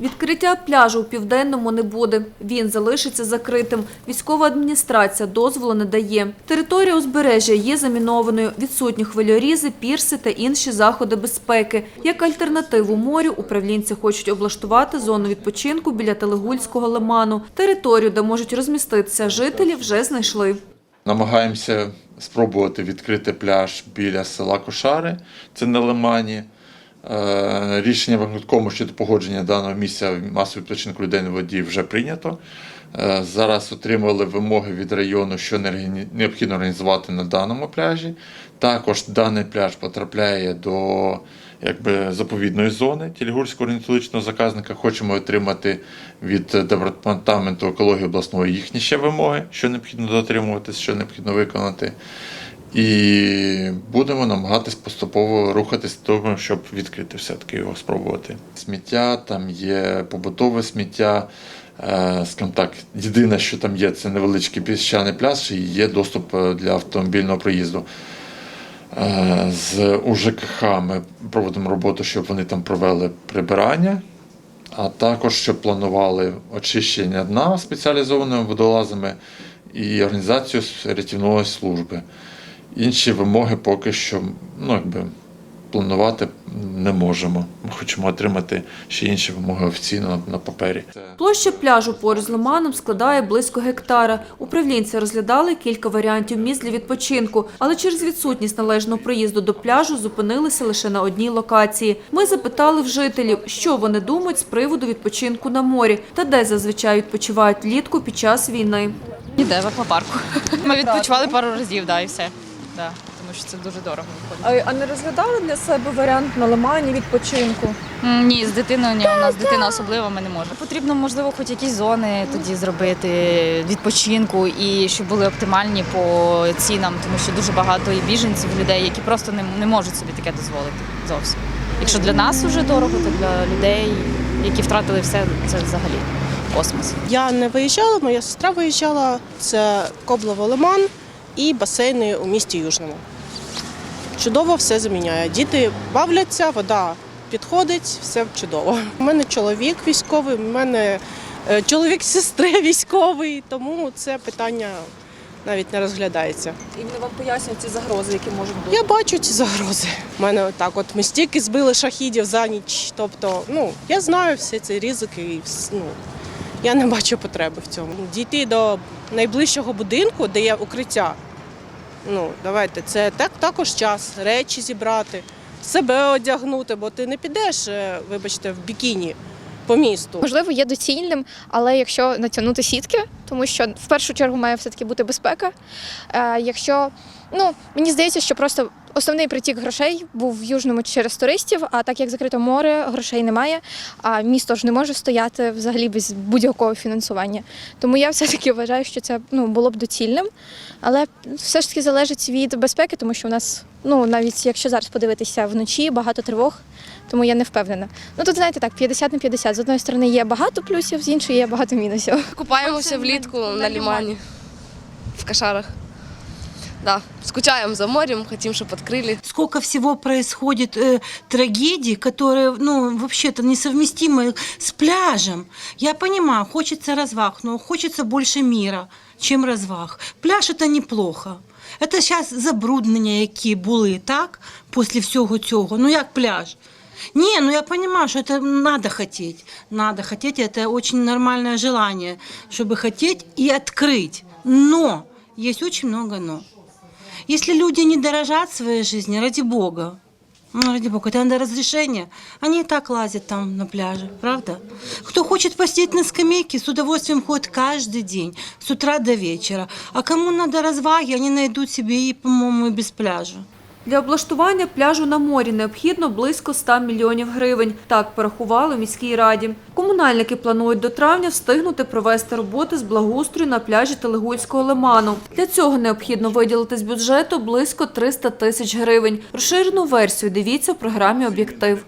Відкриття пляжу у південному не буде. Він залишиться закритим. Військова адміністрація дозволу не дає. Територія узбережжя є замінованою. Відсутні хвильорізи, пірси та інші заходи безпеки. Як альтернативу морю управлінці хочуть облаштувати зону відпочинку біля Телегульського лиману. Територію, де можуть розміститися жителі, вже знайшли. Намагаємося спробувати відкрити пляж біля села Кошари, це на Лимані. Е, Рішення виконкому щодо погодження даного місця масового відпочинку людей на воді вже прийнято. Е, Зараз отримали вимоги від району, що необхідно організувати на даному пляжі. Також даний пляж потрапляє до якби, заповідної зони Тілігурського орнітологічного заказника. Хочемо отримати від департаменту екології обласної їхні ще вимоги, що необхідно дотримуватись, що необхідно виконати. І будемо намагатись поступово рухатись до того, щоб відкрити все-таки його спробувати. Сміття, там є побутове сміття. е, Скажімо так, єдине, що там є, це невеличкий піщаний пляж і є доступ е, для автомобільного проїзду. Е, З УЖКХ ми проводимо роботу, щоб вони там провели прибирання, а також щоб планували очищення дна спеціалізованими водолазами і організацію рятівної служби. Інші вимоги поки що ну, якби, планувати не можемо. Ми хочемо отримати ще інші вимоги офіційно на, на папері. Площа пляжу поруч з лиманом складає близько гектара. Управлінці розглядали кілька варіантів місць для відпочинку, але через відсутність належного проїзду до пляжу зупинилися лише на одній локації. Ми запитали в жителів, що вони думають з приводу відпочинку на морі та де зазвичай відпочивають влітку під час війни. Ніде в аквапарку. Ми відпочивали пару разів, да, і все. Да, тому що це дуже дорого виходить. А, а не розглядали для себе варіант на лимані відпочинку? М, Ні, з дитиною ні, у нас дитина особлива, ми не можемо. Потрібно, можливо, хоч якісь зони тоді зробити відпочинку і щоб були оптимальні по цінам, тому що дуже багато і біженців, людей, які просто не, не можуть собі таке дозволити зовсім. Якщо для нас вже дорого, то для людей, які втратили все, це взагалі космос. Я не виїжджала, моя сестра виїжджала. Це Коблово Лиман і басейни у місті Южному. Чудово все заміняє. Діти бавляться, вода підходить, все чудово. У мене чоловік військовий, у мене е, чоловік сестри військовий, тому це питання навіть не розглядається. І вони вам пояснюють ці загрози, які можуть бути. Я бачу ці загрози. У мене так, от ми стільки збили шахідів за ніч. Тобто, ну я знаю всі ці ризики, і ну я не бачу потреби в цьому. Дійти до найближчого будинку, де є укриття. Ну, давайте, це так також час, речі зібрати, себе одягнути, бо ти не підеш, е, вибачте, в бікіні по місту. Можливо, є доцільним, але якщо натягнути сітки, тому що в першу чергу має все-таки бути безпека. Е, якщо ну мені здається, що просто основний притік грошей був в южному через туристів, а так як закрите море, грошей немає, а місто ж не може стояти взагалі без будь-якого фінансування. Тому я все-таки вважаю, що це ну було б доцільним, але все ж таки залежить від безпеки, тому що у нас, ну навіть якщо зараз подивитися вночі, багато тривог. Тому я не впевнена. Ну тут знаєте так, 50 на 50. З одної сторони є багато плюсів, з іншої є багато мінусів. Купаємося влітку на лімані, в кошарах Да, скучаем за морем, хотим, чтобы открыли. сколько всего происходит э, трагедий, которые, ну, вообще-то несовместимы с пляжем. Я понимаю, хочется разваг, но хочется больше мира, чем разваг. Пляж это неплохо. Это сейчас забруднення, які були, так? Після всього цього. Ну як пляж? Не, ну я понимаю, что это надо хотеть. Надо хотеть, это очень нормальное желание, чтобы хотеть и открыть. Но есть очень много но. Если люди не дорожат своей жизнью, ради бога, ну, ради бога, это надо разрешение. Они и так лазят там на пляже, правда? Кто хочет посидеть на скамейке, с удовольствием ходит каждый день, с утра до вечера. А кому надо разваги, они найдут себе и, по-моему, без пляжа. Для облаштування пляжу на морі необхідно близько 100 мільйонів гривень. Так порахували в міській раді. Комунальники планують до травня встигнути провести роботи з благоустрою на пляжі Телегульського лиману. Для цього необхідно виділити з бюджету близько 300 тисяч гривень. Розширену версію дивіться в програмі «Об'єктив».